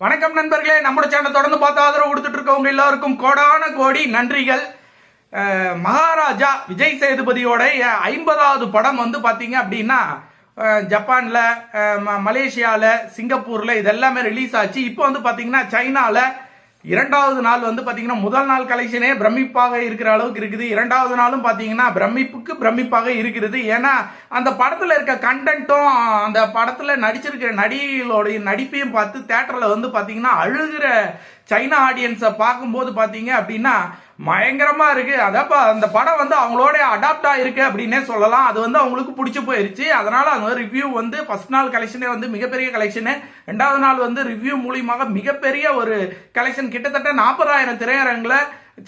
வணக்கம் நண்பர்களே. நம்மளோட சேனல் தொடர்ந்து பார்த்து ஆதரவு கொடுத்துட்டு இருக்கவங்க எல்லாருக்கும் கோடான கோடி நன்றிகள். மகாராஜா விஜய் சேதுபதியோட ஐம்பதாவது படம் வந்து பாத்தீங்க அப்படின்னா ஜப்பானில் ஜப்பான்ல ம- மலேசியால சிங்கப்பூர்ல இதெல்லாமே ரிலீஸ் ஆச்சு. இப்போ வந்து பாத்தீங்கன்னா சைனால இரண்டாவது நாள் வந்து பாத்தீங்கன்னா முதல் நாள் கலெக்ஷனே பிரமிப்பாக இருக்கிற அளவுக்கு இருக்குது. இரண்டாவது நாளும் பாத்தீங்கன்னா பிரமிப்புக்கு பிரமிப்பாக இருக்கிறது. ஏன்னா அந்த படத்துல இருக்க கண்டென்ட்டும் அந்த படத்துல நடிச்சிருக்கிற நடிகைகளுடைய நடிப்பையும் பார்த்து தேட்டர்ல வந்து பாத்தீங்கன்னா அழுகிற சைனா ஆடியன்ஸை பார்க்கும்போது பார்த்தீங்க அப்படின்னா பயங்கரமா இருக்கு. அதப்பா அந்த படம் வந்து அவங்களோட அடாப்ட் ஆயிருக்கு அப்படின்னே சொல்லலாம். அது வந்து அவங்களுக்கு பிடிச்சி போயிருச்சு. அதனால அந்த ரிவ்யூ வந்து ஃபர்ஸ்ட் நாள் கலெக்ஷனே வந்து மிகப்பெரிய கலெக்ஷனு ரெண்டாவது நாள் வந்து ரிவ்யூ மூலியமாக மிகப்பெரிய ஒரு கலெக்ஷன் கிட்டத்தட்ட நாற்பதாயிரம் திரையரங்கில்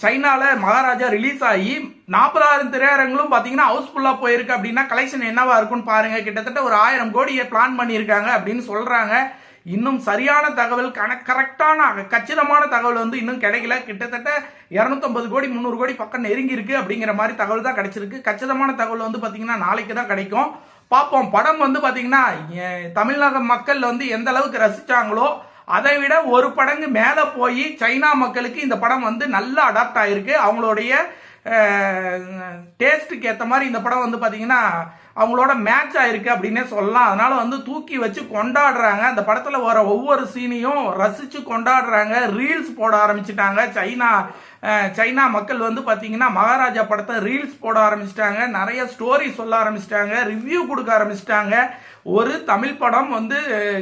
சைனால மகாராஜா ரிலீஸ் ஆகி நாற்பதாயிரம் திரையரங்களும் பார்த்தீங்கன்னா ஹவுஸ்ஃபுல்லாக போயிருக்கு அப்படின்னா கலெக்ஷன் என்னவா இருக்கும்னு பாருங்க. கிட்டத்தட்ட ஒரு ஆயிரம் கோடியை பிளான் பண்ணியிருக்காங்க அப்படின்னு சொல்றாங்க. இன்னும் சரியான தகவல் கண கரெக்டான கச்சிதமான தகவல் வந்து இன்னும் கிடைக்கல. கிட்டத்தட்ட இரநூத்தம்பது கோடி முந்நூறு கோடி பக்கம் நெருங்கி இருக்கு அப்படிங்கிற மாதிரி தகவல் தான் கிடைச்சிருக்கு. கச்சிதமான தகவல் வந்து பார்த்தீங்கன்னா நாளைக்கு தான் கிடைக்கும். பார்ப்போம். படம் வந்து பார்த்தீங்கன்னா தமிழ்நாடு மக்கள் வந்து எந்த அளவுக்கு ரசிச்சாங்களோ அதை விட ஒரு படங்கு மேலே போய் சைனா மக்களுக்கு இந்த படம் வந்து நல்லா அடாப்ட் ஆயிருக்கு. அவங்களுடைய டேஸ்ட்டுக்கு ஏற்ற மாதிரி இந்த படம் வந்து பார்த்தீங்கன்னா அவங்களோட மேட்ச் ஆயிருக்கு அப்படின்னே சொல்லலாம். அதனால வந்து தூக்கி வச்சு கொண்டாடுறாங்க. அந்த படத்தில் வர ஒவ்வொரு சீனையும் ரசித்து கொண்டாடுறாங்க. ரீல்ஸ் போட ஆரம்பிச்சிட்டாங்க. சைனா சைனா மக்கள் வந்து பார்த்தீங்கன்னா மகாராஜா படத்தை ரீல்ஸ் போட ஆரம்பிச்சிட்டாங்க. நிறைய ஸ்டோரி சொல்ல ஆரம்பிச்சிட்டாங்க. ரிவ்யூ கொடுக்க ஆரம்பிச்சிட்டாங்க. ஒரு தமிழ் படம் வந்து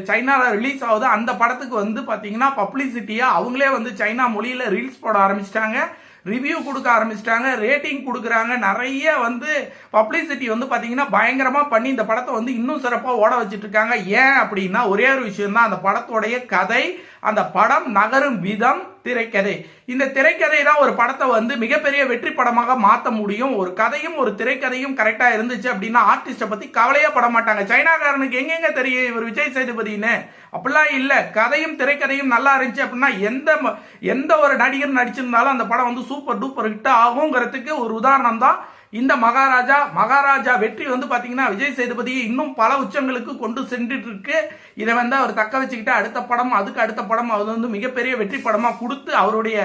சைனாவில் ரிலீஸ் ஆகுது. அந்த படத்துக்கு வந்து பார்த்தீங்கன்னா பப்ளிசிட்டியாக அவங்களே வந்து சைனா மொழியில் ரீல்ஸ் போட ஆரம்பிச்சிட்டாங்க. ரிவ்யூ கொடுக்க ஆரம்பிச்சிட்டாங்க ரேட்டிங் கொடுக்குறாங்க. நிறைய வந்து பப்ளிசிட்டி வந்து பார்த்தீங்கன்னா பயங்கரமாக பண்ணி இந்த படத்தை வந்து இன்னும் சிறப்பாக ஓட வச்சுட்டு இருக்காங்க. ஏன் அப்படின்னா ஒரே ஒரு விஷயம் தான் அந்த படத்தோடைய கதை அந்த படம் நகரும் விதம் திரைக்கதை. இந்த திரைக்கதை தான் ஒரு படத்தை வந்து மிகப்பெரிய வெற்றி படமாக மாற்ற முடியும். ஒரு கதையும் ஒரு திரைக்கதையும் கரெக்டாக இருந்துச்சு அப்படின்னா ஆர்டிஸ்ட்டை பற்றி கவலையே பட மாட்டாங்க. சைனாக்காரனுக்கு எங்கெங்க தெரியும்? இவர் விஜய் சேதுபதினு அப்படிலாம் இல்லை. கதையும் திரைக்கதையும் நல்லா இருந்துச்சு அப்படின்னா எந்த எந்த ஒரு நடிகர் நடிச்சிருந்தாலும் அந்த படம் வந்து சூப்பர் டூப்பர் ஹிட் ஆகுங்கிறதுக்கு ஒரு உதாரணம் தான் இந்த மகாராஜா மகாராஜா வெற்றி வந்து பார்த்தீங்கன்னா விஜய் சேதுபதி இன்னும் பல உச்சங்களுக்கு கொண்டு சென்றுட்டு இருக்கு இதை வந்து அவர் தக்க வச்சுக்கிட்டு அடுத்த படம் அதுக்கு அடுத்த படம் அது வந்து மிகப்பெரிய வெற்றி படமாக கொடுத்து அவருடைய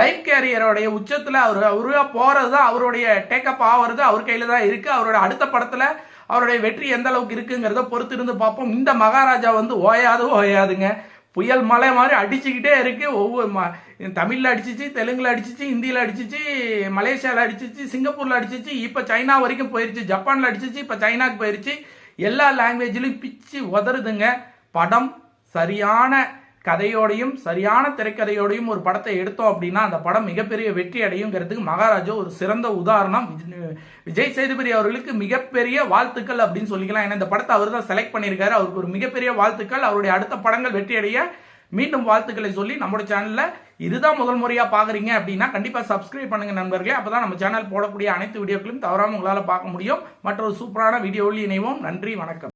லைஃப் கேரியரோடைய உச்சத்தில் அவர் அவராக போகிறது தான் அவருடைய டேக்கப் ஆகிறது அவர் கையில் தான் இருக்குது அவரோட அடுத்த படத்தில் அவருடைய வெற்றி எந்த அளவுக்கு இருக்குங்கிறத பொறுத்து இருந்து பார்ப்போம். இந்த மகாராஜா வந்து ஓயாது ஓயாதுங்க. புயல் மலை மாதிரி அடிச்சுக்கிட்டே இருக்கு. ஒவ்வொரு தமிழில் அடிச்சிச்சு தெலுங்கில் அடிச்சிச்சு ஹிந்தியில் அடிச்சிச்சு மலேசியாவில் அடிச்சிச்சு சிங்கப்பூரில் அடிச்சிச்சு இப்போ சைனா வரைக்கும் போயிருச்சு ஜப்பானில் அடிச்சிச்சு இப்போ சைனாக்கு போயிருச்சு. எல்லா லாங்குவேஜ்லயும் பிச்சு உதறுதுங்க. படம் சரியான கதையோடையும் சரியான திரைக்கதையோடையும் ஒரு படத்தை எடுத்தோம் அப்படின்னா அந்த படம் மிகப்பெரிய வெற்றி அடையுங்கிறதுக்கு மகாராஜா ஒரு சிறந்த உதாரணம். விஜய்- சேதுபதி அவர்களுக்கு மிகப்பெரிய வாழ்த்துக்கள் அப்படின்னு சொல்லிக்கலாம். ஏன்னா இந்த படத்தை அவர் தான் செலக்ட் பண்ணியிருக்காரு. அவருக்கு ஒரு மிகப்பெரிய வாழ்த்துக்கள். அவருடைய அடுத்த படங்கள் வெற்றி அடைய மீண்டும் வாழ்த்துக்களை சொல்லி நம்மளோட சேனலில் இதுதான் முதல் முறையா பாக்குறீங்க அப்படின்னா கண்டிப்பா சப்ஸ்கிரைப் பண்ணுங்க நண்பர்களே. அப்பதான் நம்ம சேனல் போடக்கூடிய அனைத்து வீடியோக்களையும் தவறாம உங்களால பார்க்க முடியும். மற்றொரு சூப்பரான வீடியோவில் இணைவோம். நன்றி வணக்கம்.